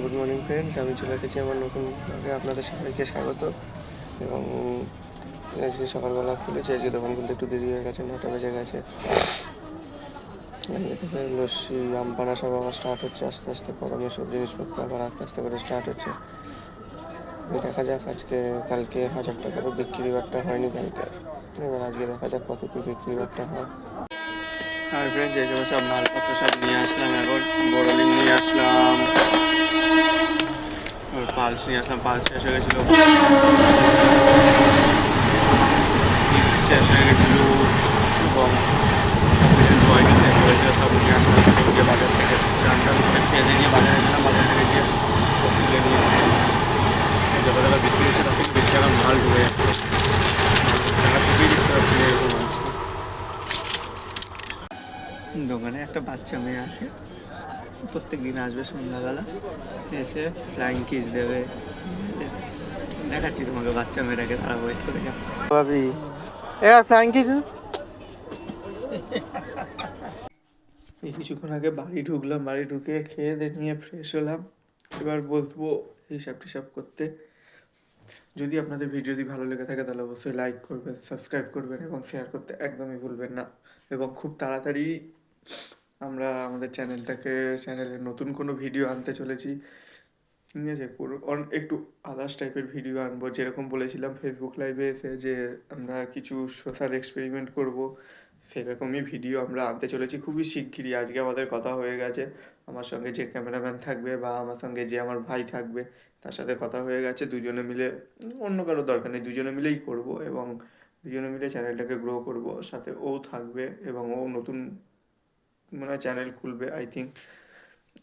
Good morning friends, আমি চলে এসেছি আমার নতুন ব্লগে। আপনাদের সবাইকে স্বাগত। এবং আজকে সকালবেলা খুলেছে আজকে দোকান খুলতে একটু দেরি হয়ে গেছে, নটা বেজে গেছে। লস্যি আমপানা সব আবার স্টার্ট হচ্ছে, আস্তে আস্তে গরমে সব জিনিসপত্র আবার আস্তে আস্তে করে স্টার্ট হচ্ছে। দেখা যাক আজকে, কালকে হাজার টাকারও বিক্রি বাট্টা হয়নি কালকে। এবার আজকে দেখা যাক কত কি বিক্রি বাট্টা হয়। আর ফ্রেন্ডস এই সব মালপত্র সব নিয়ে আসলাম, এখন বড়লিং নিয়ে আসলাম। পালস নিয়ে আসলাম, পালস শেষ হয়ে গেছিল। শেষ হয়ে গেছিল এবং বয়নি শেষ হয়েছিল সব নিয়ে আসলাম গিয়ে বাজার থেকে চানটা খেয়ে নিয়ে বাজারে গেলাম, বাজার থেকে গিয়ে সব তুলে নিয়ে এসে যত বিক্রি হচ্ছে, তার থেকে বেশি টাকা মাল ঢুকে যাচ্ছে। এরকম দোকানে একটা বাচ্চা মেয়ে আসে। প্রত্যেক দিন আসবে সন্ধ্যাবেলা এসে ফ্লাইং কিস দেবে। দেখাচ্ছি তোমাকে বাচ্চা মেয়েটাকে তারা ওয়েট করে ভাবি এবার ফ্লাইং কিস এই কিছুক্ষণ আগে বাড়ি ঢুকলাম বাড়ি ঢুকে খেয়ে দিয়ে নিয়ে ফ্রেশ হলাম। এবার বলব হিসাব টিসাব করতে। যদি আপনাদের ভিডিও যদি ভালো লেগে থাকে তাহলে অবশ্যই লাইক করবেন সাবস্ক্রাইব করবেন এবং শেয়ার করতে একদমই ভুলবেন না। এবং খুব তাড়াতাড়ি আমরা আমাদের চ্যানেলটাকে চ্যানেলে নতুন কোনো ভিডিও আনতে চলেছি। ঠিক আছে একটু আদার্স টাইপের ভিডিও আনব। যেরকম বলেছিলাম ফেসবুক লাইভে এসে যে আমরা কিছু সোশ্যাল এক্সপেরিমেন্ট করব, সেরকমই ভিডিও আমরা আনতে চলেছি খুবই শিগগিরই। আজকে আমাদের কথা হয়ে গেছে, আমার সঙ্গে যে ক্যামেরাম্যান থাকবে বা আমার সঙ্গে যে আমার ভাই থাকবে, তার সাথে কথা হয়ে গেছে। দুজনে মিলে, অন্য কারও দরকার নেই, দুজনে মিলেই করব এবং দুজনে মিলে চ্যানেলটাকে গ্রো করব। সাথে ও থাকবে এবং ও নতুন মানে চ্যানেল খুলবে আই থিঙ্ক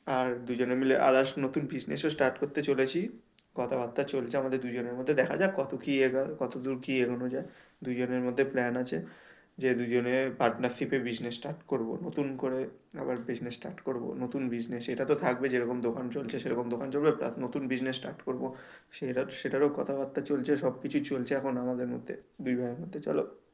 আর দুজনে মিলে আর নতুন বিজনেসও স্টার্ট করতে চলেছি। কথাবার্তা চলছে আমাদের দুজনের মধ্যে। দেখা যাক কত কী এগা, কত দূর কী এগোনো যায়। দুজনের মধ্যে প্ল্যান আছে যে দুজনে পার্টনারশিপে বিজনেস স্টার্ট করব। নতুন করে আবার বিজনেস স্টার্ট করব। নতুন বিজনেস এটা তো থাকবে, যেরকম দোকান চলছে, সেরকম দোকান চলবে প্লাস নতুন বিজনেস স্টার্ট করব। সেটা সেটারও কথাবার্তা চলছে সব কিছু চলছে এখন আমাদের মধ্যে, দুই ভাইয়ের মধ্যে। চলো।